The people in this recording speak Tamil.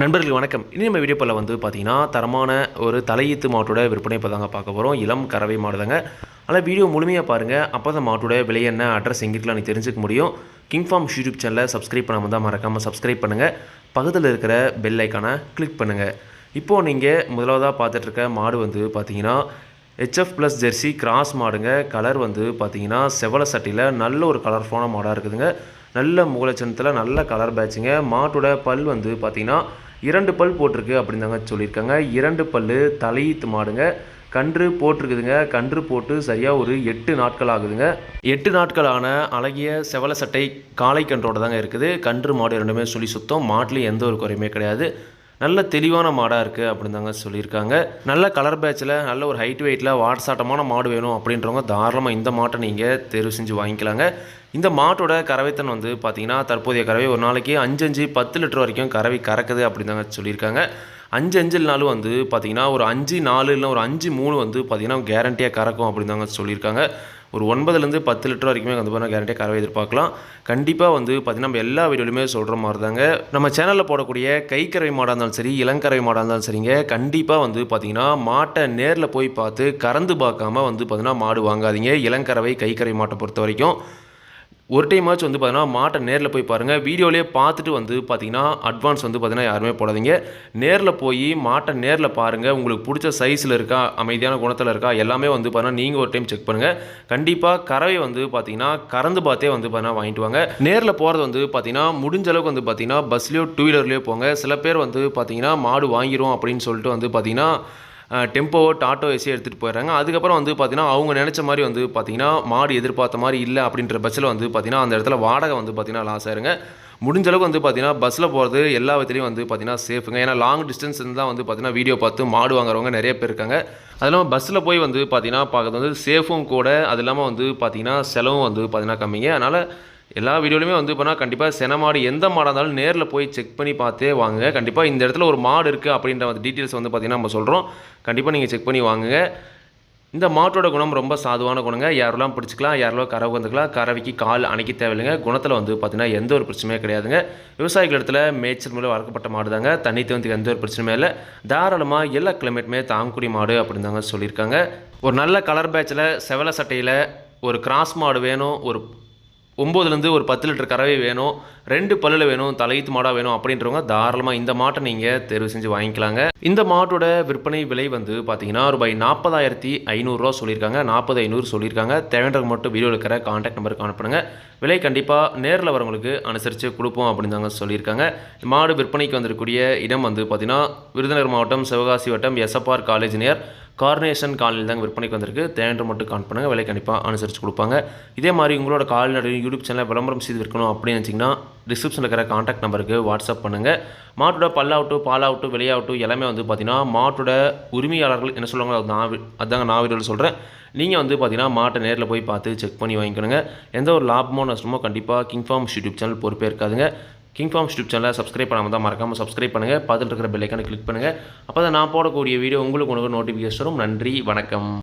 நண்பர்களுக்கு வணக்கம். இனி நம்ம வீடியோ வந்து பார்த்தீங்கன்னா தரமான ஒரு தலையீத்து மாட்டோட விற்பனை இப்போ தாங்க பார்க்க போகிறோம் இளம் கறவை மாடு தாங்க. வீடியோ முழுமையாக பாருங்கள் அப்போ தான் மாட்டோட விலை என்ன அட்ரஸ் எங்கிட்டலாம் நீ தெரிஞ்சுக்க முடியும். கிங் ஃபார்ம் யூடியூப் சேனலை சப்ஸ்கிரைப் பண்ணாமல் தான் மறக்காமல் சப்ஸ்கிரைப் பண்ணுங்கள் பக்கத்தில் இருக்கிற பெல் ஐக்கானை கிளிக் பண்ணுங்கள் இப்போது நீங்கள் முதலாவதாக பார்த்துட்ருக்க மாடு வந்து பார்த்தீங்கன்னா ஹெச்எஃப் ப்ளஸ் ஜெர்சி கிராஸ் மாடுங்க. கலர் வந்து பார்த்தீங்கன்னா செவல சட்டியில் நல்ல ஒரு கலர்ஃபுல்லான மாடாக இருக்குதுங்க. நல்ல முகலட்சணத்தில் நல்ல கலர் பேட்சுங்க மாட்டோட பல் வந்து பார்த்தீங்கன்னா இரண்டு பல் போட்டிருக்கு அப்படின்னு தாங்க சொல்லியிருக்காங்க. இரண்டு பல் தலையீத்து மாடுங்க. கன்று போட்டிருக்குதுங்க. கன்று போட்டு சரியாக ஒரு எட்டு நாட்கள் ஆகுதுங்க. எட்டு நாட்களான அழகிய செவல சட்டை காளை கன்றோட தாங்க இருக்குது. கன்று மாடு ரெண்டுமே சொல்லி சுத்தம். மாட்டில் எந்த ஒரு குறையுமே கிடையாது. நல்ல தெளிவான மாடாக இருக்குது அப்படின்னு தாங்க சொல்லியிருக்காங்க. நல்ல கலர் பேட்சில் நல்ல ஒரு ஹைட் வெயிட்டில் வாட்ஸாட்டமான மாடு வேணும் அப்படின்றவங்க தாராளமாக இந்த மாட்டை நீங்கள் தேர்வு செஞ்சு வாங்கிக்கலாங்க. இந்த மாட்டோட கறவைத்தன் வந்து பார்த்தீங்கன்னா தற்போதைய கறவை ஒரு நாளைக்கு அஞ்சு அஞ்சு பத்து லிட்டர் வரைக்கும் கறவை கறக்குது அப்படின்னு தாங்க சொல்லியிருக்காங்க. அஞ்சு அஞ்சுனாலும் வந்து பார்த்திங்கன்னா ஒரு அஞ்சு நாலு இல்லை ஒரு அஞ்சு மூணு வந்து பார்த்திங்கன்னா கேரண்டியாக கறக்கும் அப்படின்னு தாங்க சொல்லியிருக்காங்க. ஒரு ஒன்பதுலேருந்து பத்து லிட்டர் வரைக்குமே வந்து பார்த்தீங்கன்னா கேரண்டியாக கறவை எதிர்பார்க்கலாம். கண்டிப்பாக வந்து பார்த்திங்கன்னா நம்ம எல்லா வீடியோலையுமே சொல்கிற மாதிரி தாங்க நம்ம சேனலில் போடக்கூடிய கைக்கறவை மாடாக இருந்தாலும் சரி இளங்கறவை மாடாக இருந்தாலும் சரிங்க கண்டிப்பாக வந்து பார்த்திங்கன்னா மாட்டை நேரில் போய் பார்த்து கறந்து பார்க்காம வந்து பார்த்திங்கன்னா மாடு வாங்காதீங்க. இளங்கறவை கைக்கறவை மாட்டை பொறுத்த வரைக்கும் ஒரு டைமாச்சும் வந்து பார்த்தீங்கன்னா மாட்டை நேரில் போய் பாருங்கள் வீடியோலேயே பார்த்துட்டு வந்து பார்த்தீங்கன்னா அட்வான்ஸ் வந்து பார்த்தீங்கன்னா யாருமே போடாதீங்க. நேரில் போய் மாட்டை நேரில் பாருங்கள் உங்களுக்கு பிடிச்ச சைஸில் இருக்கா அமைதியான குணத்தில் இருக்கா எல்லாமே வந்து பார்த்தீங்கன்னா நீங்கள் ஒரு டைம் செக் பண்ணுங்கள் கண்டிப்பாக கறவை வந்து பார்த்தீங்கன்னா கறந்து பார்த்தே வந்து பார்த்தீங்கன்னா வாங்கிட்டு வாங்க. நேரில் போகிறது வந்து பார்த்தீங்கன்னா முடிஞ்ச அளவுக்கு வந்து பார்த்தீங்கன்னா பஸ்லேயோ டூ வீலர்லேயோ போங்க. சில பேர் வந்து பார்த்தீங்கன்னா மாடு வாங்கிடும் அப்படின்னு சொல்லிட்டு வந்து பார்த்தீங்கன்னா டெம்போவோ டாட்டோ ஏசி எடுத்துகிட்டு போயிடுறாங்க. அதுக்கப்புறம் வந்து பார்த்தீங்கன்னா அவங்க நினச்ச மாதிரி வந்து பார்த்தீங்கன்னா மாடு எதிர்பார்த்த மாதிரி இல்லை அப்படின்ற பஸ்ஸில் வந்து பார்த்தீங்கன்னா அந்த இடத்துல வாடகை வந்து பார்த்தீங்கன்னா லாஸ் ஆயிருங்க. முடிஞ்ச அளவுக்கு வந்து பார்த்தீங்கன்னா பஸ்ஸில் போகிறது எல்லா விதத்துலையும் வந்து பார்த்தீங்கன்னா சேஃபுங்க ஏன்னா லாங் டிஸ்டன்ஸ் தான் வந்து பார்த்தீங்கன்னா வீடியோ பார்த்து மாடு வாங்குறவங்க நிறைய பேர் இருக்காங்க. அது இல்லாமல் பஸ்ஸில் போய் வந்து பார்த்தீங்கன்னா பார்க்கறது வந்து சேஃபும் கூட. அது இல்லாமல் வந்து பார்த்தீங்கன்னா செலவும் வந்து பார்த்தீங்கன்னா கம்மிங்க. அதனால் எல்லா வீடியோலையுமே வந்து பண்ணால் கண்டிப்பாக சென மாடு எந்த மாடாக இருந்தாலும் நேரில் போய் செக் பண்ணி பார்த்தே வாங்குங்க. கண்டிப்பாக இந்த இடத்துல ஒரு மாடு இருக்குது அப்படின்ற டீட்டெயில்ஸ் வந்து பார்த்திங்கன்னா நம்ம சொல்கிறோம் கண்டிப்பாக நீங்கள் செக் பண்ணி வாங்குங்க. இந்த மாட்டோட குணம் ரொம்ப சாதுவான குணங்க. யாரெல்லாம் பிடிச்சிக்கலாம் யாரெல்லாம் கறவை வந்துக்கலாம் கறவைக்கு கால் அணைக்க தேவையில்லைங்க. குணத்தில் வந்து பார்த்திங்கன்னா எந்த ஒரு பிரச்சனையும் கிடையாதுங்க. விவசாயிகள் இடத்துல மேய்ச்சல் மூலம் வளர்க்கப்பட்ட மாடு தாங்க தண்ணி தேவந்துக்கு எந்த ஒரு பிரச்சனையுமே இல்லை. தாராளமாக எல்லா கிளைமேட்டுமே தாங்குடி மாடு அப்படின்னு தாங்க சொல்லியிருக்காங்க. ஒரு நல்ல கலர் பேட்சில் செவல சட்டையில் ஒரு கிராஸ் மாடு வேணும் ஒரு ஒம்போதுலேருந்து ஒரு பத்து லிட்டர் கறவை வேணும் ரெண்டு பல்லில் வேணும் தலையீத்து மாடாக வேணும் அப்படின்றவங்க தாராளமாக இந்த மாட்டை நீங்கள் தேர்வு செஞ்சு வாங்கிக்கலாங்க. இந்த மாட்டோட விற்பனை விலை வந்து பார்த்தீங்கன்னா ரூபாய் நாற்பதாயிரத்தி ஐநூறுரூவா சொல்லியிருக்காங்க. நாற்பது ஐநூறு சொல்லியிருக்காங்க. தேவைன்றவங்க மட்டும் வீடியோ இருக்கிற காண்டாக்ட் நம்பருக்கு அனுப்புங்க விலை கண்டிப்பாக நேரில் வரவங்களுக்கு அனுசரித்து கொடுப்போம் அப்படின்னு தாங்க சொல்லியிருக்காங்க. மாடு விற்பனைக்கு வந்திருக்கக்கூடிய இடம் வந்து பார்த்திங்கன்னா விருதுநகர் மாவட்டம் சிவகாசி வட்டம் எஸ்எப்ஆர் காலேஜ் நியர் கார்னேஷன் காலையில் தாங்க விற்பனைக்கு வந்திருக்கு. தேவையான மட்டும் கான் பண்ணுங்கள் விலை கண்டிப்பாக அனுசரித்து கொடுப்பாங்க. இதே மாதிரி உங்களோட கால்நடை யூடியூப் சேனலில் விளம்பரம் செய்து விற்கணும் அப்படின்னு நினச்சிங்கன்னா டிஸ்கிரிப்ஷனில் இருக்கிற காண்டாக்ட் நம்பருக்கு வாட்ஸ்அப் பண்ணுங்கள் மாட்டோட பல்லாகட்டும் பாலாகட்டும் விலையாகட்டும் எல்லாமே வந்து பார்த்தீங்கன்னா மாட்டோட உரிமையாளர்கள் என்ன சொல்லுவாங்க அது நான் அதுதாங்க அதாங்க நான் வீடியோவில் சொல்கிறேன் நீங்கள் வந்து பார்த்தீங்கன்னா மாட்டை நேரில் போய் பார்த்து செக் பண்ணி வாங்கிக்கணுங்க. எந்த ஒரு லாபமோ நஷ்டமோ கண்டிப்பாக கிங் ஃபார்ம்ஸ் யூடியூப் சேனல் பொறுப்பே இருக்காதுங்க கிங் ஃபார்ம் யூடியூப் சேனலை சப்ஸ்கிரைப் பண்ணாமல் தான் மறக்காமல் சப்ஸ்கிரைப் பண்ணுங்கள் பார்த்துட்டு இருக்கிற பெல்லைக்கான கிளிக் பண்ணுங்கள் அப்போ தான் நான் போடக்கூடிய வீடியோ உங்களுக்கு உனக்கு நோட்டிஃபிகேஷன் நன்றி வணக்கம்.